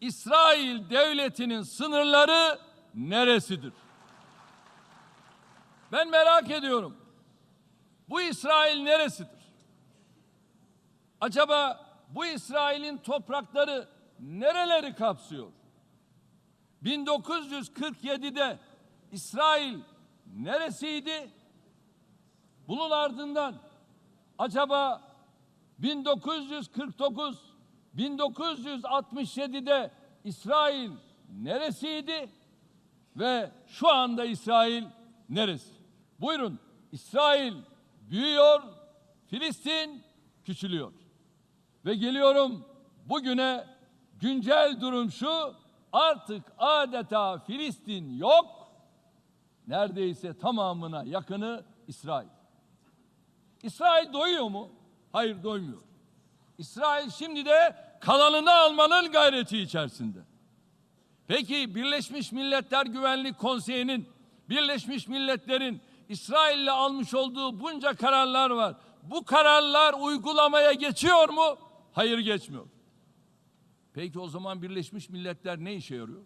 İsrail devletinin sınırları neresidir? Ben merak ediyorum. Bu İsrail neresidir? Acaba bu İsrail'in toprakları nereleri kapsıyor? 1947'de İsrail neresiydi? Bunun ardından acaba 1949 1967'de İsrail neresiydi? Ve şu anda İsrail neresi? Buyurun İsrail büyüyor, Filistin küçülüyor. Ve geliyorum bugüne güncel durum şu artık adeta Filistin yok. Neredeyse tamamına yakını İsrail. İsrail doyuyor mu? Hayır doymuyor. İsrail şimdi de kalanını almanın gayreti içerisinde. Peki Birleşmiş Milletler Güvenlik Konseyi'nin Birleşmiş Milletler'in İsrail'le almış olduğu bunca kararlar var. Bu kararlar uygulamaya geçiyor mu? Hayır geçmiyor. Peki o zaman Birleşmiş Milletler ne işe yarıyor?